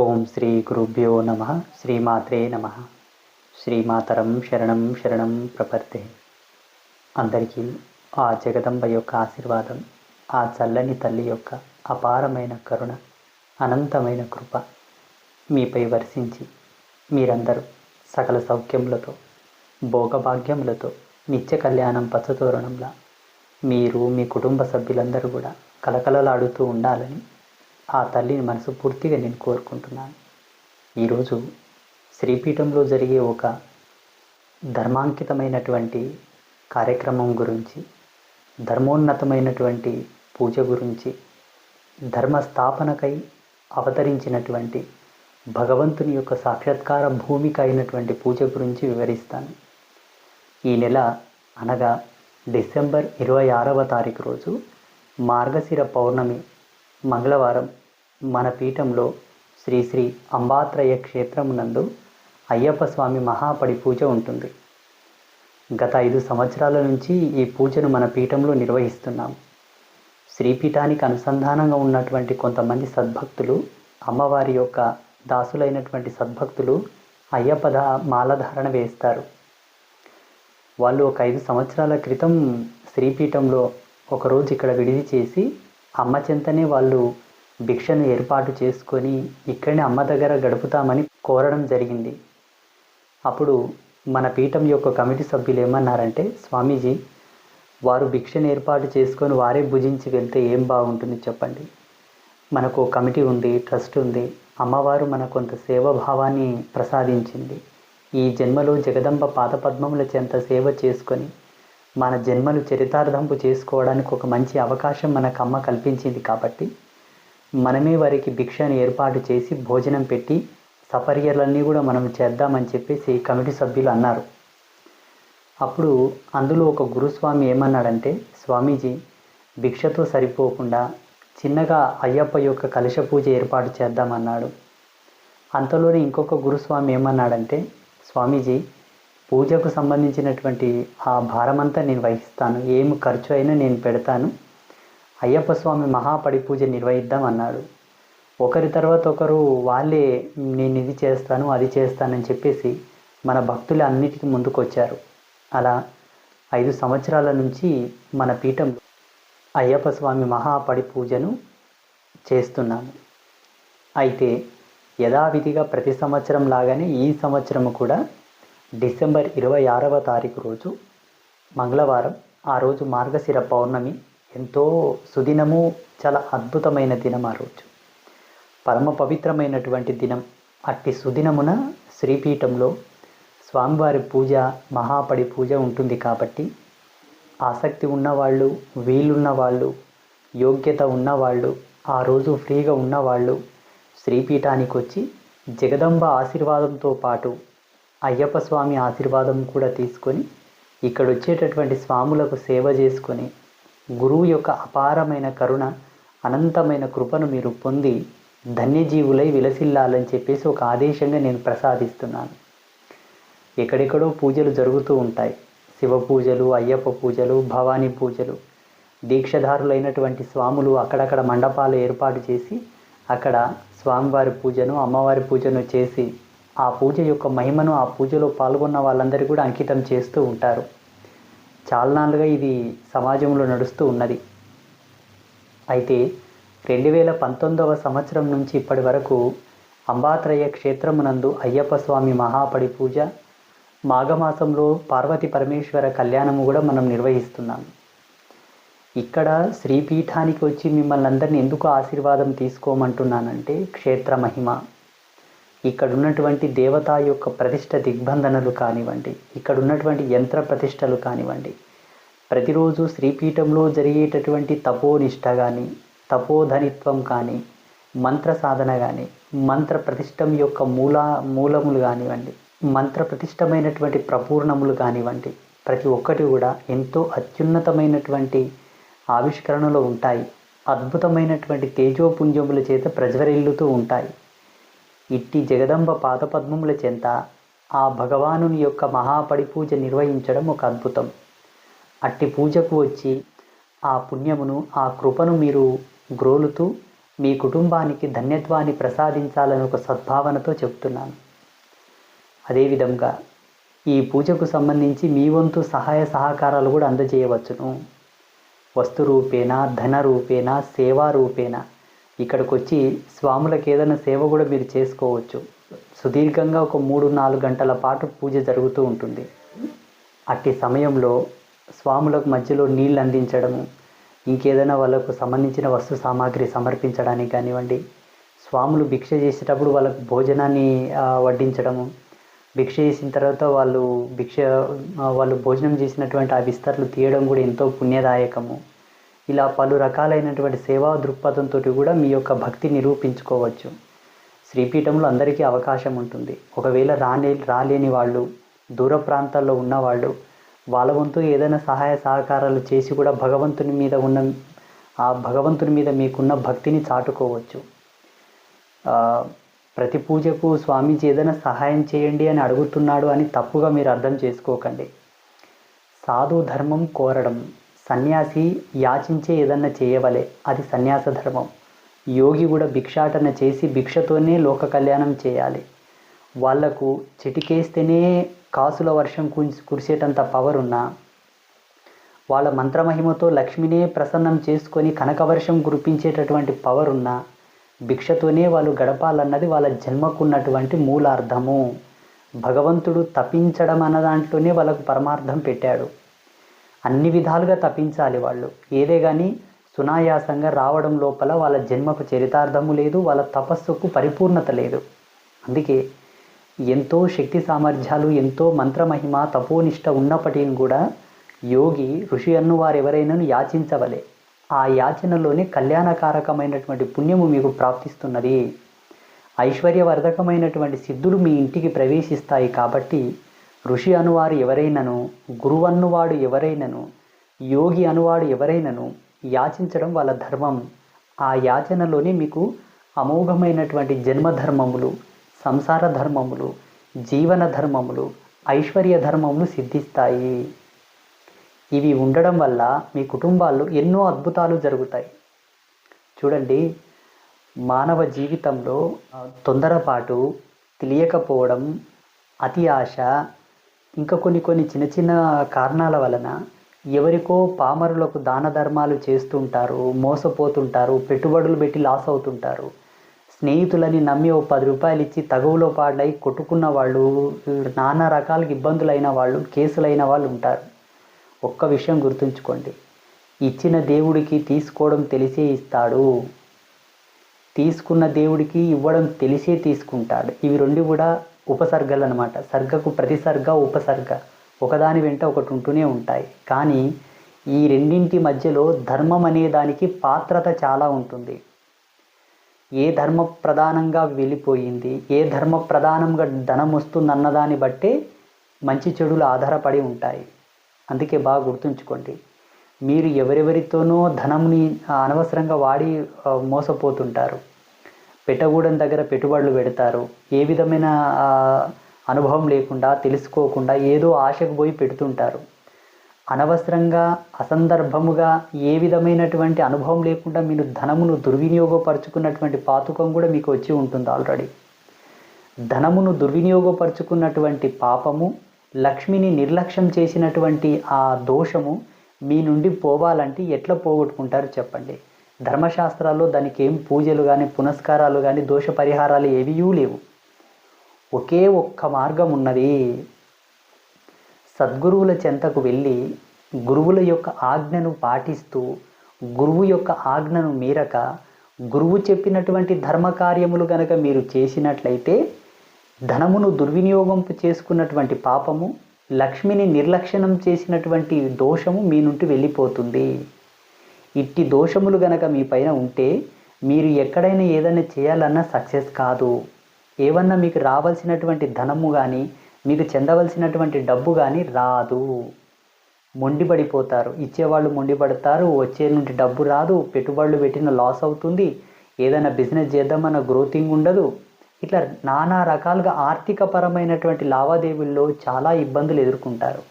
ఓం శ్రీ గురుభ్యో నమ శ్రీమాత్రే నమ. శ్రీమాతరం శరణం శరణం ప్రపర్తే. అందరికీ ఆ జగదంబ యొక్క ఆశీర్వాదం ఆ చల్లని తల్లి యొక్క అపారమైన కరుణ అనంతమైన కృప మీపై వర్షించి మీరందరూ సకల సౌఖ్యములతో భోగభాగ్యములతో నిత్య కళ్యాణం పచ్చతోరణంలా మీరు మీ కుటుంబ సభ్యులందరూ కూడా కలకలలాడుతూ ఉండాలని ఆ తల్లిని మనసు పూర్తిగా నేను కోరుకుంటున్నాను. ఈరోజు శ్రీపీఠంలో జరిగే ఒక ధర్మాంకితమైనటువంటి కార్యక్రమం గురించి ధర్మోన్నతమైనటువంటి పూజ గురించి ధర్మ స్థాపనకై అవతరించినటువంటి భగవంతుని యొక్క సాక్షాత్కార భూమిక అయినటువంటి పూజ గురించి వివరిస్తాను. ఈ నెల అనగా డిసెంబర్ ఇరవై ఆరవ తారీఖు రోజు మార్గశిర పౌర్ణమి మంగళవారం మన పీఠంలో శ్రీ శ్రీ అంబాత్రయ క్షేత్రమునందు అయ్యప్ప స్వామి మహాపడి పూజ ఉంటుంది. గత ఐదు సంవత్సరాల నుంచి ఈ పూజను మన పీఠంలో నిర్వహిస్తున్నాం. శ్రీపీఠానికి అనుసంధానంగా ఉన్నటువంటి కొంతమంది సద్భక్తులు అమ్మవారి యొక్క దాసులైనటువంటి సద్భక్తులు అయ్యప్ప దా మాలధారణ వేస్తారు. వాళ్ళు ఒక ఐదు సంవత్సరాల క్రితం శ్రీపీఠంలో ఒకరోజు ఇక్కడ విడిది చేసి అమ్మ చెంతనే వాళ్ళు భిక్షను ఏర్పాటు చేసుకొని ఇక్కడనే అమ్మ దగ్గర గడుపుతామని కోరడం జరిగింది. అప్పుడు మన పీఠం యొక్క కమిటీ సభ్యులు ఏమన్నారంటే స్వామీజీ వారు భిక్షను ఏర్పాటు చేసుకొని వారే భుజించి వెళ్తే ఏం బాగుంటుంది చెప్పండి. మనకు కమిటీ ఉంది ట్రస్ట్ ఉంది. అమ్మవారు మన కొంత సేవాభావాన్ని ప్రసాదించింది. ఈ జన్మలో జగదంబ పాదపద్మముల చెంత సేవ చేసుకొని మన జన్మను చరితార్థంపు చేసుకోవడానికి ఒక మంచి అవకాశం మనకు అమ్మ కల్పించింది కాబట్టి మనమే వారికి భిక్షను ఏర్పాటు చేసి భోజనం పెట్టి సపర్యలన్నీ కూడా మనం చేద్దామని చెప్పేసి కమిటీ సభ్యులు అన్నారు. అప్పుడు అందులో ఒక గురుస్వామి ఏమన్నాడంటే స్వామీజీ భిక్షతో సరిపోకుండా చిన్నగా అయ్యప్ప యొక్క కలశ పూజ ఏర్పాటు చేద్దామన్నాడు. అంతలోనే ఇంకొక గురుస్వామి ఏమన్నాడంటే స్వామీజీ పూజకు సంబంధించినటువంటి ఆ భారమంతా నేను వహిస్తాను. ఏం ఖర్చు అయినా నేను పెడతాను. అయ్యప్ప స్వామి మహాపడి పూజ నిర్వహిద్దాం అన్నాడు. ఒకరి తర్వాత ఒకరు వాళ్ళే నేను ఇది చేస్తాను అది చేస్తానని చెప్పేసి మన భక్తులు అన్నిటికీ ముందుకొచ్చారు. అలా ఐదు సంవత్సరాల నుంచి మన పీఠం అయ్యప్ప స్వామి మహాపడి పూజను చేస్తున్నాము. అయితే యథావిధిగా ప్రతి సంవత్సరం లాగానే ఈ సంవత్సరం కూడా డిసెంబర్ ఇరవై ఆరవ తారీఖు రోజు మంగళవారం ఆ రోజు మార్గశిర పౌర్ణమి ఎంతో సుదినము చాలా అద్భుతమైన దినం ఆ రోజు. పరమ పవిత్రమైనటువంటి దినం. అట్టి సుదినమున శ్రీపీఠంలో స్వామివారి పూజ మహాపడి పూజ ఉంటుంది కాబట్టి ఆసక్తి ఉన్నవాళ్ళు వీలున్న వాళ్ళు యోగ్యత ఉన్నవాళ్ళు ఆ రోజు ఫ్రీగా ఉన్నవాళ్ళు శ్రీపీఠానికి వచ్చి జగదంబ ఆశీర్వాదంతో పాటు అయ్యప్ప స్వామి ఆశీర్వాదం కూడా తీసుకొని ఇక్కడ వచ్చేటటువంటి స్వాములకు సేవ చేసుకొని గురువు యొక్క అపారమైన కరుణ అనంతమైన కృపను మీరు పొంది ధన్యజీవులై విలసిల్లాలని చెప్పేసి ఒక ఆదేశంగా నేను ప్రసాదిస్తున్నాను. ఎక్కడెక్కడో పూజలు జరుగుతూ ఉంటాయి. శివ పూజలు అయ్యప్ప పూజలు భవానీ పూజలు. దీక్షధారులైనటువంటి స్వాములు అక్కడక్కడ మండపాలు ఏర్పాటు చేసి అక్కడ స్వామివారి పూజను అమ్మవారి పూజను చేసి ఆ పూజ యొక్క మహిమను ఆ పూజలో పాల్గొన్న వాళ్ళందరూ కూడా అంకితం చేస్తూ ఉంటారు. చాలనాలుగా ఇది సమాజంలో నడుస్తూ ఉన్నది. అయితే రెండు వేల పంతొమ్మిదవ సంవత్సరం నుంచి ఇప్పటి వరకు అంబాత్రయ క్షేత్రమునందు అయ్యప్ప స్వామి మహాపడి పూజ మాఘమాసంలో పార్వతి పరమేశ్వర కళ్యాణము కూడా మనం నిర్వహిస్తున్నాం. ఇక్కడ శ్రీపీఠానికి వచ్చి మిమ్మల్ని అందరినీ ఎందుకు ఆశీర్వాదం తీసుకోమంటున్నానంటే క్షేత్ర మహిమ. ఇక్కడ ఉన్నటువంటి దేవత యొక్క ప్రతిష్ట దిగ్బంధనలు కానివ్వండి ఇక్కడ ఉన్నటువంటి యంత్ర ప్రతిష్టలు కానివ్వండి ప్రతిరోజు శ్రీపీఠంలో జరిగేటటువంటి తపోనిష్ట కానీ తపోధనిత్వం కానీ మంత్ర సాధన కానీ మంత్ర ప్రతిష్టం యొక్క మూల మూలములు కానివ్వండి మంత్ర ప్రతిష్టమైనటువంటి ప్రపూర్ణములు కానివ్వండి ప్రతి ఒక్కటి కూడా ఎంతో అత్యున్నతమైనటువంటి ఆవిష్కరణలు ఉంటాయి. అద్భుతమైనటువంటి తేజోపుంజముల చేత ప్రజ్వరిల్లుతూ ఉంటాయి. ఇట్టి జగదంబ పాదపద్మముల చెంత ఆ భగవానుని యొక్క మహాపడి పూజ నిర్వహించడం ఒక అద్భుతం. అట్టి పూజకు వచ్చి ఆ పుణ్యమును ఆ కృపను మీరు గ్రోలుతూ మీ కుటుంబానికి ధన్యత్వాన్ని ప్రసాదించాలని ఒక సద్భావనతో చెప్తున్నాను. అదేవిధంగా ఈ పూజకు సంబంధించి మీ వంతు సహాయ సహకారాలు కూడా అందజేయవచ్చును. వస్తు రూపేణ ధన రూపేణ సేవా రూపేణ ఇక్కడికి వచ్చి స్వాములకు ఏదైనా సేవ కూడా మీరు చేసుకోవచ్చు. సుదీర్ఘంగా ఒక మూడు నాలుగు గంటల పాటు పూజ జరుగుతూ ఉంటుంది. అట్టి సమయంలో స్వాములకు మధ్యలో నీళ్ళు అందించడము ఇంకేదైనా వాళ్ళకు సంబంధించిన వస్తు సామాగ్రి సమర్పించడానికి కానివ్వండి స్వాములు భిక్ష చేసేటప్పుడు వాళ్ళకు భోజనాన్ని వడ్డించడము భిక్ష చేసిన తర్వాత వాళ్ళు భిక్ష వాళ్ళు భోజనం చేసినటువంటి ఆ విస్తరలు తీయడం కూడా ఎంతో పుణ్యదాయకము. ఇలా పలు రకాలైనటువంటి సేవా దృక్పథంతో కూడా మీ యొక్క భక్తి నిరూపించుకోవచ్చు. శ్రీపీఠంలో అందరికీ అవకాశం ఉంటుంది. ఒకవేళ రానే రాలేని వాళ్ళు దూర ప్రాంతాల్లో ఉన్నవాళ్ళు వాళ్ళ వంతు ఏదైనా సహాయ సహకారాలు చేసి కూడా భగవంతుని మీద ఉన్న ఆ భగవంతుని మీద మీకున్న భక్తిని చాటుకోవచ్చు. ప్రతి పూజకు స్వామీజీ ఏదైనా సహాయం చేయండి అని అడుగుతున్నాడు అని తప్పుగా మీరు అర్థం చేసుకోకండి. సాధు ధర్మం కోరడం. సన్యాసి యాచించే ఏదన్నా చేయవలే అది సన్యాస ధర్మం. యోగి కూడా భిక్షాటన చేసి భిక్షతోనే లోక కళ్యాణం చేయాలి. వాళ్ళకు చిటికేస్తేనే కాసుల వర్షం కురిసేటంత పవర్ ఉన్నా వాళ్ళ మంత్రమహిమతో లక్ష్మినే ప్రసన్నం చేసుకొని కనకవర్షం కురిపించేటటువంటి పవర్ ఉన్నా భిక్షతోనే వాళ్ళు గడపాలన్నది వాళ్ళ జన్మకున్నటువంటి మూలార్థము భగవంతుడు తపించడం అన్న దాంట్లోనే వాళ్ళకు పరమార్థం పెట్టాడు. అన్ని విధాలుగా తప్పించాలి వాళ్ళు. ఏదే కానీ సునాయాసంగా రావడం లోపల వాళ్ళ జన్మకు చరితార్థము లేదు వాళ్ళ తపస్సుకు పరిపూర్ణత లేదు. అందుకే ఎంతో శక్తి సామర్థ్యాలు ఎంతో మంత్రమహిమ తపోనిష్ట ఉన్నప్పటికీ కూడా యోగి ఋషి అన్ను వారు ఎవరైనాను యాచించవలే. ఆ యాచనలోనే కళ్యాణకారకమైనటువంటి పుణ్యము మీకు ప్రాప్తిస్తున్నది. ఐశ్వర్యవర్ధకమైనటువంటి సిద్ధులు మీ ఇంటికి ప్రవేశిస్తాయి కాబట్టి ఋషి అనువారు ఎవరైనను గురువన్నువాడు ఎవరైనను యోగి అనువాడు ఎవరైనను యాచించడం వాళ్ళ ధర్మం. ఆ యాచనలోనే మీకు అమోఘమైనటువంటి జన్మధర్మములు సంసార ధర్మములు జీవన ధర్మములు ఐశ్వర్య ధర్మములు సిద్ధిస్తాయి. ఇవి ఉండడం వల్ల మీ కుటుంబాల్లో ఎన్నో అద్భుతాలు జరుగుతాయి. చూడండి మానవ జీవితంలో తొందరపాటు తెలియకపోవడం అతి ఆశ ఇంకా కొన్ని కొన్ని చిన్న చిన్న కారణాల వలన ఎవరికో పామరులకు దాన ధర్మాలు చేస్తుంటారు మోసపోతుంటారు పెట్టుబడులు పెట్టి లాస్ అవుతుంటారు. స్నేహితులని నమ్మి ఓ పది రూపాయలు ఇచ్చి తగువులో పాడై కొట్టుకున్న వాళ్ళు నానా రకాలకి ఇబ్బందులైన వాళ్ళు కేసులైన వాళ్ళు ఉంటారు. ఒక్క విషయం గుర్తుంచుకోండి. ఇచ్చిన దేవుడికి తీసుకోవడం తెలిసే ఇస్తాడు. తీసుకున్న దేవుడికి ఇవ్వడం తెలిసే తీసుకుంటాడు. ఇవి రెండు కూడా ఉపసర్గలు అనమాట సర్గకు ప్రతిసర్గ ఉపసర్గ. ఒకదాని వెంట ఒకటి ఉంటూనే ఉంటాయి. కానీ ఈ రెండింటి మధ్యలో ధర్మం అనే దానికి పాత్రత చాలా ఉంటుంది. ఏ ధర్మ ప్రధానంగా వెళ్ళిపోయింది ఏ ధర్మ ప్రధానంగా ధనం వస్తుందన్నదాన్ని బట్టే మంచి చెడులు ఆధారపడి ఉంటాయి. అందుకే బాగా గుర్తుంచుకోండి. మీరు ఎవరెవరితోనో ధనంని అనవసరంగా వాడి మోసపోతుంటారు. పెట్టగూడెం దగ్గర పెట్టుబడులు పెడతారు. ఏ విధమైన అనుభవం లేకుండా తెలుసుకోకుండా ఏదో ఆశకు పోయి పెడుతుంటారు. అనవసరంగా అసందర్భముగా ఏ విధమైనటువంటి అనుభవం లేకుండా మీరు ధనమును దుర్వినియోగపరుచుకున్నటువంటి పాతుకం కూడా మీకు వచ్చి ఉంటుంది ఆల్రెడీ. ధనమును దుర్వినియోగపరుచుకున్నటువంటి పాపము లక్ష్మిని నిర్లక్ష్యం చేసినటువంటి ఆ దోషము మీ నుండి పోవాలంటే ఎట్లా పోగొట్టుకుంటారు చెప్పండి. ధర్మశాస్త్రాల్లో దానికి ఏం పూజలు కానీ పునస్కారాలు కానీ దోష పరిహారాలు ఏవియూ లేవు. ఒకే ఒక్క మార్గం ఉన్నది సద్గురువుల చెంతకు వెళ్ళి గురువుల యొక్క ఆజ్ఞను పాటిస్తూ గురువు యొక్క ఆజ్ఞను మీరక గురువు చెప్పినటువంటి ధర్మకార్యములు గనక మీరు చేసినట్లయితే ధనమును దుర్వినియోగం చేసుకున్నటువంటి పాపము లక్ష్మిని నిర్లక్షణం చేసినటువంటి దోషము మీ నుండి వెళ్ళిపోతుంది. ఇట్టి దోషములు గనక మీ పైన ఉంటే మీరు ఎక్కడైనా ఏదైనా చేయాలన్నా సక్సెస్ కాదు. ఏమన్నా మీకు రావాల్సినటువంటి ధనము కానీ మీకు చెందవలసినటువంటి డబ్బు కానీ రాదు. మొండిపడిపోతారు. ఇచ్చేవాళ్ళు మొండిపడతారు. వచ్చే నుండి డబ్బు రాదు. పెట్టుబడులు పెట్టిన లాస్ అవుతుంది. ఏదైనా బిజినెస్ చేద్దామన్న గ్రోతింగ్ ఉండదు. ఇట్లా నానా రకాలుగా ఆర్థిక పరమైనటువంటి లావాదేవీల్లో చాలా ఇబ్బందులు ఎదుర్కొంటారు.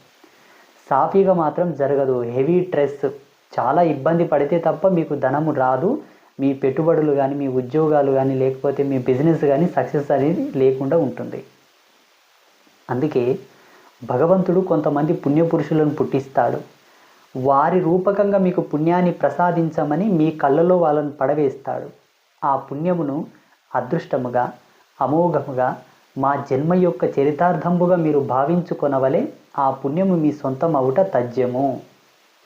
సాఫీగా మాత్రం జరగదు. హెవీ స్ట్రెస్ చాలా ఇబ్బంది పడితే తప్ప మీకు ధనము రాదు. మీ పెట్టుబడులు కానీ మీ ఉద్యోగాలు కానీ లేకపోతే మీ బిజినెస్ కానీ సక్సెస్ అనేది లేకుండా ఉంటుంది. అందుకే భగవంతుడు కొంతమంది పుణ్యపురుషులను పుట్టిస్తాడు. వారి రూపకంగా మీకు పుణ్యాన్ని ప్రసాదించమని మీ కళ్ళలో వాళ్ళను పడవేస్తాడు. ఆ పుణ్యమును అదృష్టముగా అమోఘముగా మా జన్మ యొక్క చరితార్థంబుగా మీరు భావించుకొనవలే ఆ పుణ్యము మీ సొంతం అవుట తథ్యము.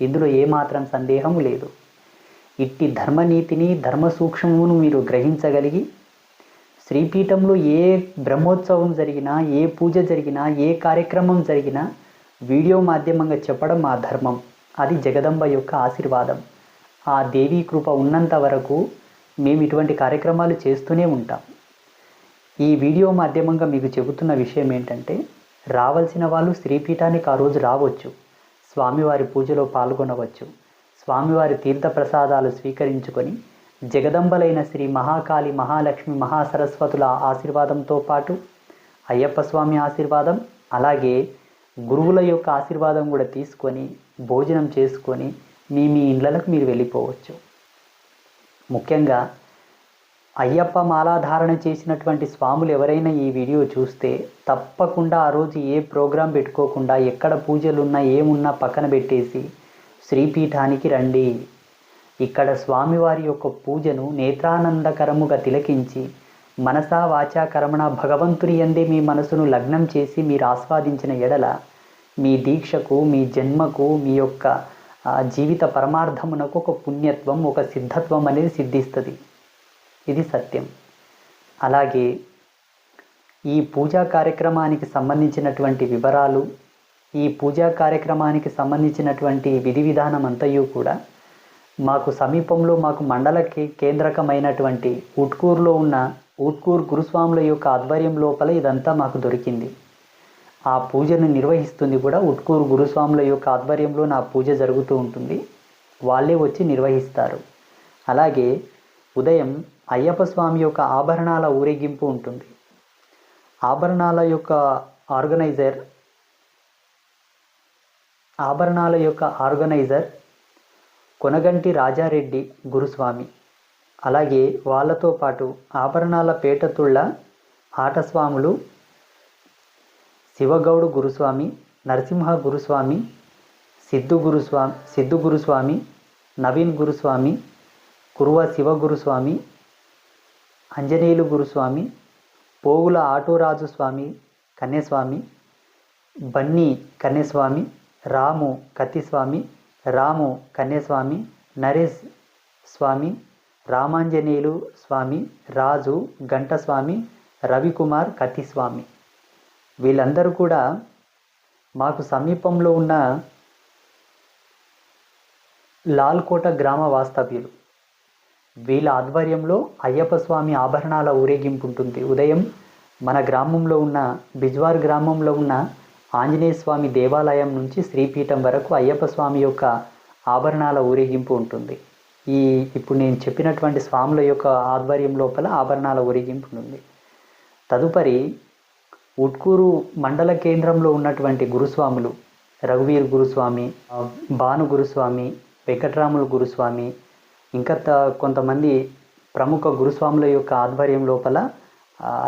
ఇందులో ఏమాత్రం సందేహం లేదు. ఇట్టి ధర్మనీతిని ధర్మ సూక్ష్మమును మీరు గ్రహించగలిగి శ్రీపీఠంలో ఏ బ్రహ్మోత్సవం జరిగినా ఏ పూజ జరిగినా ఏ కార్యక్రమం జరిగినా వీడియో మాధ్యమంగా చెప్పడం మా ధర్మం. అది జగదంబ యొక్క ఆశీర్వాదం. ఆ దేవీ కృప ఉన్నంత వరకు మేము ఇటువంటి కార్యక్రమాలు చేస్తూనే ఉంటాం. ఈ వీడియో మాధ్యమంగా మీకు చెబుతున్న విషయం ఏంటంటే రావాల్సిన వాళ్ళు శ్రీపీఠానికి ఆ రోజు రావచ్చు. స్వామివారి పూజలో పాల్గొనవచ్చు. స్వామివారి తీర్థప్రసాదాలు స్వీకరించుకొని జగదంబలైన శ్రీ మహాకాళి మహాలక్ష్మి మహాసరస్వతుల ఆశీర్వాదంతో పాటు అయ్యప్ప స్వామి ఆశీర్వాదం అలాగే గురువుల యొక్క ఆశీర్వాదం కూడా తీసుకొని భోజనం చేసుకొని మీ మీ ఇళ్ళలకు మీరు వెళ్ళిపోవచ్చు. ముఖ్యంగా అయ్యప్ప మాలాధారణ చేసినటువంటి స్వాములు ఎవరైనా ఈ వీడియో చూస్తే తప్పకుండా ఆ రోజు ఏ ప్రోగ్రాం పెట్టుకోకుండా ఎక్కడ పూజలున్నా ఏమున్నా పక్కన పెట్టేసి శ్రీపీఠానికి రండి. ఇక్కడ స్వామివారి యొక్క పూజను నేత్రానందకరముగా తిలకించి మనసా వాచా కర్మణ భగవంతుని ఎందే మీ మనసును లగ్నం చేసి మీరు ఆస్వాదించిన ఎడల మీ దీక్షకు మీ జన్మకు మీ యొక్క జీవిత పరమార్థమునకు ఒక పుణ్యత్వం ఒక సిద్ధత్వం అనేది సిద్ధిస్తుంది. ఇది సత్యం. అలాగే ఈ పూజా కార్యక్రమానికి సంబంధించినటువంటి వివరాలు ఈ పూజా కార్యక్రమానికి సంబంధించినటువంటి విధి విధానం అంతయు కూడా మాకు సమీపంలో మాకు మండల కేంద్రకమైనటువంటి ఉట్కూరులో ఉన్న ఉట్కూరు గురుస్వాముల యొక్క ఆధ్వర్యం లోపల ఇదంతా మాకు దొరికింది. ఆ పూజను నిర్వహిస్తుంది కూడా ఉట్కూరు గురుస్వాముల యొక్క ఆధ్వర్యంలో నా పూజ జరుగుతూ ఉంటుంది. వాళ్ళే వచ్చి నిర్వహిస్తారు. అలాగే ఉదయం అయ్యప్ప స్వామి యొక్క ఆభరణాల ఊరేగింపు ఉంటుంది. ఆభరణాల యొక్క ఆర్గనైజర్ ఆభరణాల యొక్క ఆర్గనైజర్ కొనగంటి రాజారెడ్డి గురుస్వామి. అలాగే వాళ్ళతో పాటు ఆభరణాల పేటతుళ్ళ ఆటస్వాములు శివగౌడు గురుస్వామి నరసింహ గురుస్వామి సిద్ధు గురుస్వామి సిద్ధు గురుస్వామి నవీన్ గురుస్వామి కురువ శివగురుస్వామి అంజనేయులు గురుస్వామి పోగుల ఆటోరాజు స్వామి కన్యస్వామి బన్నీ కన్యస్వామి రాము కత్తిస్వామి రాము కన్యస్వామి నరేష్ స్వామి రామాంజనేయులు స్వామి రాజు గంటస్వామి రవికుమార్ కత్తిస్వామి. వీళ్ళందరూ కూడా మాకు సమీపంలో ఉన్న లాల్కోట గ్రామ వాస్తవ్యులు. వీళ్ళ ఆధ్వర్యంలో అయ్యప్ప స్వామి ఆభరణాల ఊరేగింపు ఉంటుంది ఉదయం మన గ్రామంలో ఉన్న బిజ్వార్ గ్రామంలో ఉన్న ఆంజనేయ స్వామి దేవాలయం నుంచి శ్రీపీఠం వరకు అయ్యప్ప స్వామి యొక్క ఆభరణాల ఊరేగింపు ఉంటుంది. ఈ ఇప్పుడు నేను చెప్పినటువంటి స్వాముల యొక్క ఆధ్వర్యం లోపల ఆభరణాల ఊరేగింపు ఉంటుంది తదుపరి ఉట్కూరు మండల కేంద్రంలో ఉన్నటువంటి గురుస్వాములు రఘువీర్ గురుస్వామి భాను గురుస్వామి వెంకట్రాములు గురుస్వామి ఇంకా కొంతమంది ప్రముఖ గురుస్వాముల యొక్క ఆధ్వర్యం లోపల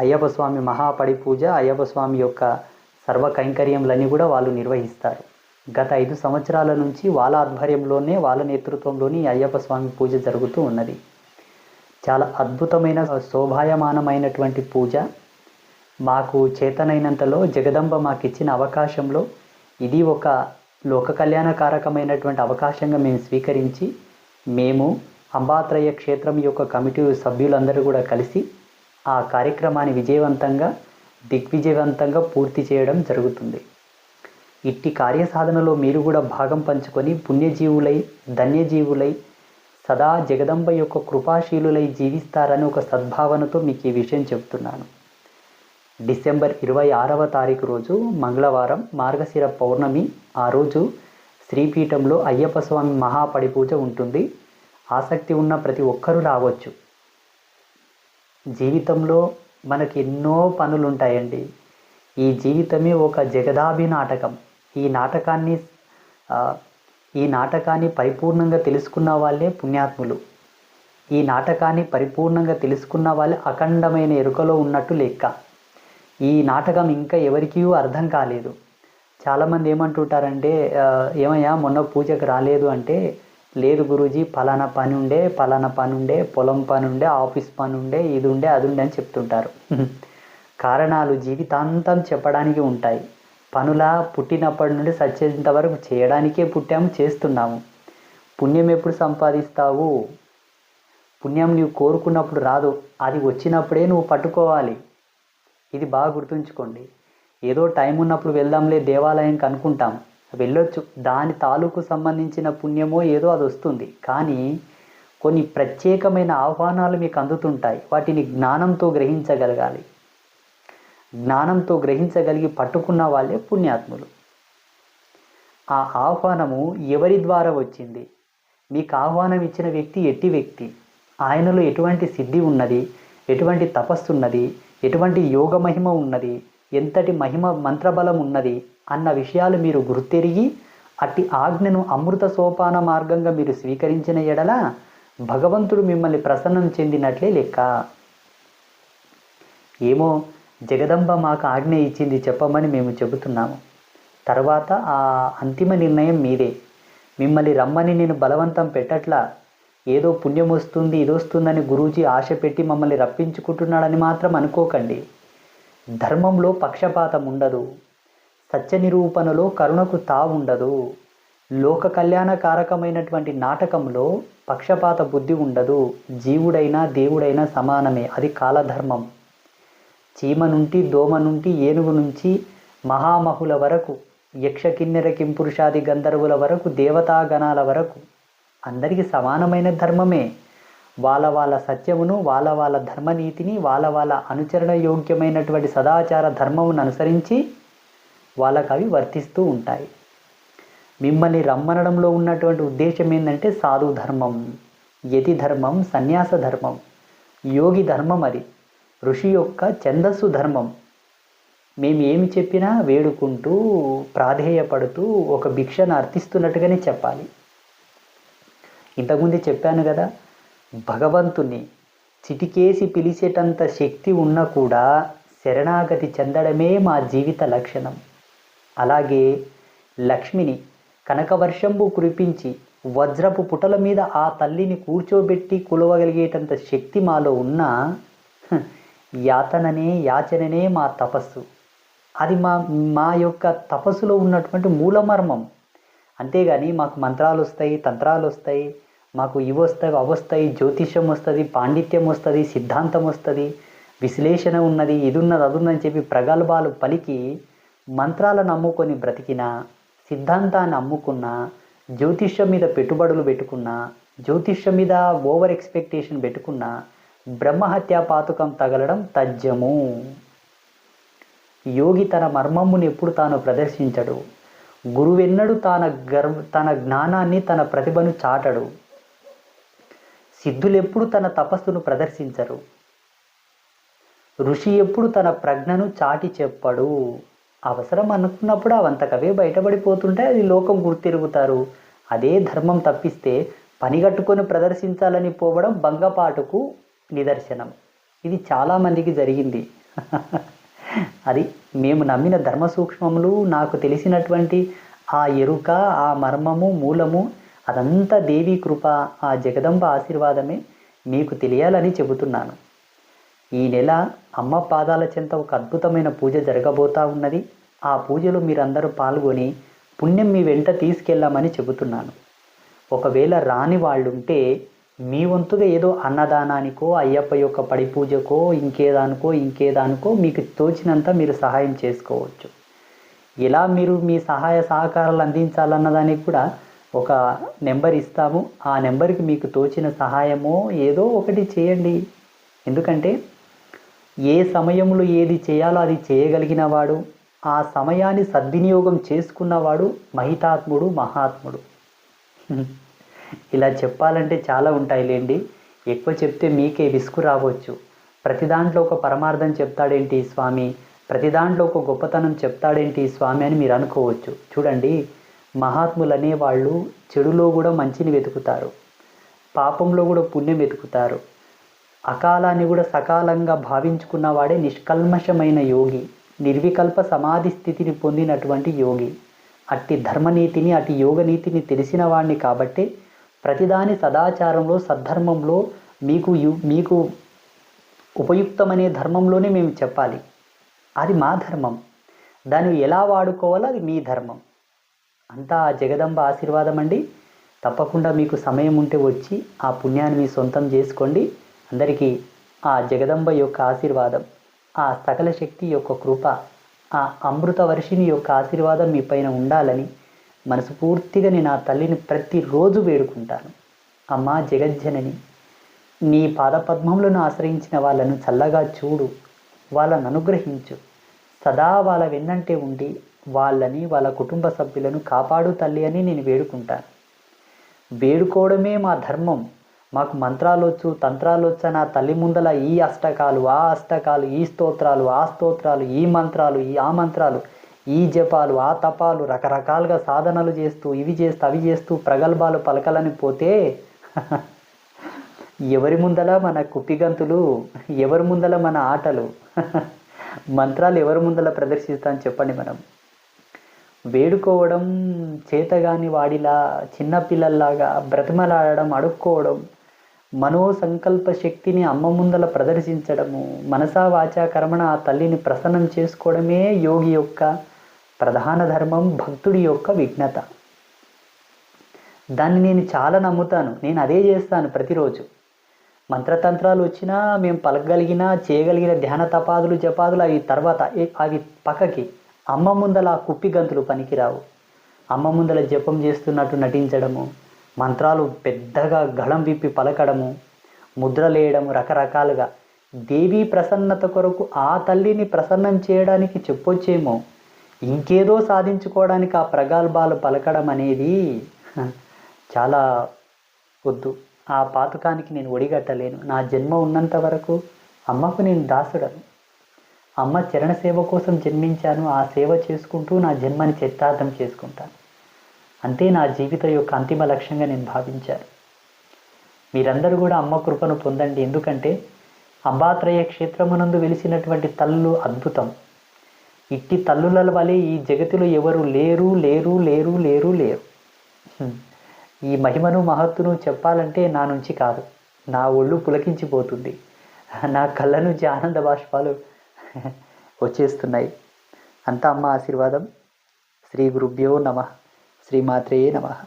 అయ్యప్ప స్వామి మహాపడి పూజ అయ్యప్ప స్వామి యొక్క సర్వ కైంకర్యములన్నీ కూడా వాళ్ళు నిర్వహిస్తారు. గత ఐదు సంవత్సరాల నుంచి వాళ్ళ ఆధ్వర్యంలోనే వాళ్ళ నేతృత్వంలోని అయ్యప్ప స్వామి పూజ జరుగుతూ ఉన్నది. చాలా అద్భుతమైన శోభాయమానమైనటువంటి పూజ. మాకు చేతనైనంతలో జగదంబ మాకు ఇచ్చిన అవకాశంలో ఇది ఒక లోక కళ్యాణకారకమైనటువంటి అవకాశంగా మేము స్వీకరించి మేము అంబాత్రయ క్షేత్రం యొక్క కమిటీ సభ్యులందరూ కూడా కలిసి ఆ కార్యక్రమాన్ని విజయవంతంగా దిగ్విజయవంతంగా పూర్తి చేయడం జరుగుతుంది. ఇట్టి కార్యసాధనలో మీరు కూడా భాగం పంచుకొని పుణ్యజీవులై ధన్యజీవులై సదా జగదంబ యొక్క కృపాశీలులై జీవిస్తారని ఒక సద్భావనతో మీకు ఈ విషయం చెప్తున్నాను. డిసెంబర్ ఇరవై ఆరవ తారీఖు రోజు మంగళవారం మార్గశిర పౌర్ణమి ఆ రోజు శ్రీపీఠంలో అయ్యప్ప స్వామి మహాపడి పూజ ఉంటుంది. ఆసక్తి ఉన్న ప్రతి ఒక్కరూ రావచ్చు. జీవితంలో మనకి ఎన్నో పనులు ఉంటాయండి ఈ జీవితమే ఒక జగదాభి నాటకం. ఈ నాటకాన్ని ఈ నాటకాన్ని పరిపూర్ణంగా తెలుసుకున్న వాళ్ళే పుణ్యాత్ములు. ఈ నాటకాన్ని పరిపూర్ణంగా తెలుసుకున్న వాళ్ళే అఖండమైన ఎరుకలో ఉన్నట్టు లెక్క. ఈ నాటకం ఇంకా ఎవరికీ అర్థం కాలేదు. చాలామంది ఏమంటుంటారంటే ఏమయ్యా మొన్న పూజకు రాలేదు అంటే లేదు గురూజీ పలానా పని ఉండే పలానా పని ఉండే పొలం పని ఉండే ఆఫీస్ పని ఉండే ఇది ఉండే అది ఉండే అని చెప్తుంటారు. కారణాలు జీవితాంతం చెప్పడానికి ఉంటాయి. పనుల పుట్టినప్పటి నుండి సచ్చేంత వరకు చేయడానికే పుట్టాము చేస్తున్నాము. పుణ్యం ఎప్పుడు సంపాదిస్తావు? పుణ్యం నీవు కోరుకున్నప్పుడు రాదు. అది వచ్చినప్పుడే నువ్వు పట్టుకోవాలి. ఇది బాగా గుర్తుంచుకోండి. ఏదో టైం ఉన్నప్పుడు వెళ్దాంలే దేవాలయంకి అనుకుంటాం వెళ్ళొచ్చు. దాని తాలూకు సంబంధించిన పుణ్యమో ఏదో అది వస్తుంది. కానీ కొన్ని ప్రత్యేకమైన ఆహ్వానాలు మీకు అందుతుంటాయి. వాటిని జ్ఞానంతో గ్రహించగలగాలి. జ్ఞానంతో గ్రహించగలిగి పట్టుకున్న వాళ్ళే పుణ్యాత్ములు. ఆ ఆహ్వానము ఎవరి ద్వారా వచ్చింది? మీకు ఆహ్వానం ఇచ్చిన వ్యక్తి ఎట్టి వ్యక్తి? ఆయనలో ఎటువంటి సిద్ధి ఉన్నది? ఎటువంటి తపస్సు ఉన్నది? ఎటువంటి యోగ మహిమ ఉన్నది? ఎంతటి మహిమ మంత్రబలం ఉన్నది? అన్న విషయాలు మీరు గుర్తెరిగి అట్టి ఆజ్ఞను అమృత సోపాన మార్గంగా మీరు స్వీకరించిన ఎడల భగవంతుడు మిమ్మల్ని ప్రసన్నం చెందినట్లే లెక్క. ఏమో జగదంబ మాకు ఆజ్ఞ ఇచ్చింది చెప్పమని మేము చెబుతున్నాము. తర్వాత ఆ అంతిమ నిర్ణయం మీదే. మిమ్మల్ని రమ్మని నేను బలవంతం పెట్టట్లా? ఏదో పుణ్యం వస్తుంది ఇది వస్తుందని గురూజీ ఆశ పెట్టి మమ్మల్ని రప్పించుకుంటున్నాడని మాత్రం అనుకోకండి. ధర్మంలో పక్షపాతం ఉండదు సత్య నిరూపణలో కరుణకు తావుండదు. లోక కళ్యాణకారకమైనటువంటి నాటకంలో పక్షపాత బుద్ధి ఉండదు. జీవుడైనా దేవుడైనా సమానమే. అది కాలధర్మం. చీమ నుండి దోమ నుండి ఏనుగు నుంచి మహామహుల వరకు యక్ష కిన్నెర కింపురుషాది గంధర్వుల వరకు దేవతాగణాల వరకు అందరికీ సమానమైన ధర్మమే. వాళ్ళ వాళ్ళ సత్యమును వాళ్ళ వాళ్ళ ధర్మనీతిని వాళ్ళ వాళ్ళ అనుచరణ యోగ్యమైనటువంటి సదాచార ధర్మమును అనుసరించి వాళ్ళకు అవి వర్తిస్తూ ఉంటాయి. మిమ్మల్ని రమ్మనడంలో ఉన్నటువంటి ఉద్దేశం ఏంటంటే సాధు ధర్మం యతి ధర్మం సన్యాస ధర్మం యోగి ధర్మం అది. ఋషి యొక్క ఛందస్సు ధర్మం. మేము ఏమి చెప్పినా వేడుకుంటూ ప్రాధేయపడుతూ ఒక భిక్షను అర్థిస్తున్నట్టుగానే చెప్పాలి. ఇంతకుముందే చెప్పాను కదా భగవంతుని చిటికేసి పిలిచేటంత శక్తి ఉన్నా కూడా శరణాగతి చెందడమే మా జీవిత లక్షణం. అలాగే లక్ష్మిని కనకవర్షంబు కురిపించి వజ్రపు పుటల మీద ఆ తల్లిని కూర్చోబెట్టి కొలవగలిగేటంత శక్తి మాలో ఉన్నా యాతననే యాచననే మా తపస్సు. అది మా మా యొక్క తపస్సులో ఉన్నటువంటి మూలమర్మం. అంతేగాని మాకు మంత్రాలు వస్తాయి తంత్రాలు వస్తాయి మాకు ఇవి వస్తాయి అవి వస్తాయి జ్యోతిష్యం వస్తుంది పాండిత్యం వస్తుంది సిద్ధాంతం వస్తుంది విశ్లేషణ ఉన్నది ఇది ఉన్నది అది ఉందని చెప్పి ప్రగల్భాలు పలికి మంత్రాలను నమ్ముకొని బ్రతికినా సిద్ధాంతాన్ని అమ్ముకున్నా జ్యోతిష్యం మీద పెట్టుబడులు పెట్టుకున్నా జ్యోతిష్యం మీద ఓవర్ ఎక్స్పెక్టేషన్ పెట్టుకున్నా బ్రహ్మహత్యా పాతకం తగలడం తజ్జము యోగి తన మర్మమ్ముని ఎప్పుడు తాను ప్రదర్శించడు. గురువెన్నడు తన గర్వ తన జ్ఞానాన్ని తన ప్రతిభను చాటడు. సిద్ధులెప్పుడు తన తపస్సును ప్రదర్శించరు. ఋషి ఎప్పుడు తన ప్రజ్ఞను చాటి చెప్పడు. అవసరం అనుకున్నప్పుడు అవంతకవే బయటపడిపోతుంటే అది లోకం గుర్తిరుగుతారు. అదే ధర్మం తప్పిస్తే పనిగట్టుకొని ప్రదర్శించాలని పోవడం బంగపాటుకు నిదర్శనం. ఇది చాలామందికి జరిగింది. అది మేము నమ్మిన ధర్మ సూక్ష్మములు నాకు తెలిసినటువంటి ఆ ఎరుక ఆ మర్మము మూలము అదంతా దేవి కృప ఆ జగదంబ ఆశీర్వాదమే మీకు తెలియాలని చెబుతున్నాను. ఈ నెల అమ్మ పాదాల చెంత ఒక అద్భుతమైన పూజ జరగబోతా ఉన్నది. ఆ పూజలో మీరందరూ పాల్గొని పుణ్యం మీ వెంట తీసుకెళ్ళామని చెబుతున్నాను. ఒకవేళ రాని వాళ్ళుంటే మీ వంతుగా ఏదో అన్నదానానికో అయ్యప్ప యొక్క పడి పూజకో ఇంకేదానికో ఇంకేదానికో మీకు తోచినంత మీరు సహాయం చేసుకోవచ్చు. ఎలా మీరు మీ సహాయ సహకారాలు అందించాలన్న దానికి కూడా ఒక నెంబర్ ఇస్తాము. ఆ నెంబర్కి మీకు తోచిన సహాయమో ఏదో ఒకటి చేయండి. ఎందుకంటే ఏ సమయంలో ఏది చేయాలో అది చేయగలిగిన వాడు ఆ సమయాన్ని సద్వినియోగం చేసుకున్నవాడు మహితాత్ముడు మహాత్ముడు. ఇలా చెప్పాలంటే చాలా ఉంటాయి లేండి ఎక్కువ చెప్తే మీకే విసుగు రావచ్చు. ప్రతి దాంట్లో ఒక పరమార్థం చెప్తాడేంటి స్వామి? ప్రతి దాంట్లో ఒక గొప్పతనం చెప్తాడేంటి స్వామి అని మీరు అనుకోవచ్చు. చూడండి మహాత్ములు అనేవాళ్ళు చెడులో కూడా మంచిని వెతుకుతారు. పాపంలో కూడా పుణ్యం వెతుకుతారు. అకాలాన్ని కూడా సకాలంగా భావించుకున్న వాడే నిష్కల్మషమైన యోగి నిర్వికల్ప సమాధి స్థితిని పొందినటువంటి యోగి. అట్టి ధర్మనీతిని అట్టి యోగనీతిని తెలిసిన వాడిని కాబట్టి ప్రతిదాని సదాచారంలో సద్ధర్మంలో మీకు యు మీకు ఉపయుక్తమనే ధర్మంలోనే మేము చెప్పాలి. అది మా ధర్మం. దాన్ని ఎలా వాడుకోవాలో అది మీ ధర్మం. అంతా ఆ జగదంబ ఆశీర్వాదం అండి తప్పకుండా మీకు సమయం ఉంటే వచ్చి ఆ పుణ్యాన్ని మీ సొంతం చేసుకోండి. అందరికీ ఆ జగదంబ యొక్క ఆశీర్వాదం ఆ సకల శక్తి యొక్క కృప ఆ అమృత వర్షిని యొక్క ఆశీర్వాదం మీ పైన ఉండాలని మనస్ఫూర్తిగా నేను ఆ తల్లిని ప్రతిరోజు వేడుకుంటాను. అమ్మా జగజ్జనని నీ పాదపద్మములను ఆశ్రయించిన వాళ్ళను చల్లగా చూడు వాళ్ళను అనుగ్రహించు. సదా వాళ్ళ వెన్నంటే ఉండి వాళ్ళని వాళ్ళ కుటుంబ సభ్యులను కాపాడు తల్లి అని నేను వేడుకుంటాను. వేడుకోవడమే మా ధర్మం. మాకు మంత్రాలొచ్చు తంత్రాలు అని ఆ తల్లి ముందల ఈ అష్టకాలు ఆ అష్టకాలు ఈ స్తోత్రాలు ఆ స్తోత్రాలు ఈ మంత్రాలు ఈ ఆ మంత్రాలు ఈ జపాలు ఆ తపాలు రకరకాలుగా సాధనలు చేస్తూ ఇవి చేస్తూ అవి చేస్తూ ప్రగల్భాలు పలకలని పోతే ఎవరి ముందల మన కుప్పిగంతులు ఎవరి ముందల మన ఆటలు మంత్రాలు ఎవరి ముందల ప్రదర్శిస్తాం చెప్పండి మనం. వేడుకోవడం చేతగాని వాడిలా చిన్నపిల్లల్లాగా బ్రతిమలాడడం అడుక్కోవడం మనోసంకల్ప శక్తిని అమ్మ ముందల ప్రదర్శించడము మనసా వాచా కర్మణ ఆ తల్లిని ప్రసన్నం చేసుకోవడమే యోగి యొక్క ప్రధాన ధర్మం భక్తుడి యొక్క విఘ్నత. దాన్ని నేను చాలా నమ్ముతాను. నేను అదే చేస్తాను ప్రతిరోజు. మంత్రతంత్రాలు వచ్చినా మేము పలకగలిగినా చేయగలిగిన ధ్యాన తపాదులు జపాదులు అవి తర్వాత ఏ- అవి పక్కకి అమ్మ ముందల ఆ కుప్పి గంతులు పనికిరావు. అమ్మ ముందల జపం చేస్తున్నట్టు నటించడము మంత్రాలు పెద్దగా గళం విప్పి పలకడము ముద్రలేయడము రకరకాలుగా. దేవీ ప్రసన్నత కొరకు ఆ తల్లిని ప్రసన్నం చేయడానికి చెప్పొచ్చేమో. ఇంకేదో సాధించుకోవడానికి ఆ ప్రగల్భాలు పలకడం అనేది చాలా వద్దు. ఆ పాతకానికి నేను ఒడిగట్టలేను. నా జన్మ ఉన్నంత వరకు అమ్మకు నేను దాసుడను. అమ్మ చరణ సేవ కోసం జన్మించాను. ఆ సేవ చేసుకుంటూ నా జన్మని చరితార్థం చేసుకుంటాను. అంతే నా జీవిత యొక్క అంతిమ లక్ష్యంగా నేను భావించాను. మీరందరూ కూడా అమ్మ కృపను పొందండి. ఎందుకంటే అంబాత్రయ క్షేత్రమునందు వెలిసినటువంటి తల్లు అద్భుతం. ఇట్టి తల్లుల వలె ఈ జగతిలో ఎవరు లేరు లేరు లేరు లేరు లేరు. ఈ మహిమను మహత్తును చెప్పాలంటే నా నుంచి కాదు. నా ఒళ్ళు పులకించిపోతుంది. నా కళ్ళ నుంచి ఆనంద బాష్పాలు వచ్చేస్తున్నాయి. అంతా అమ్మ ఆశీర్వాదం. శ్రీ గురుభ్యో నమః. శ్రీమాత్రేయే నమః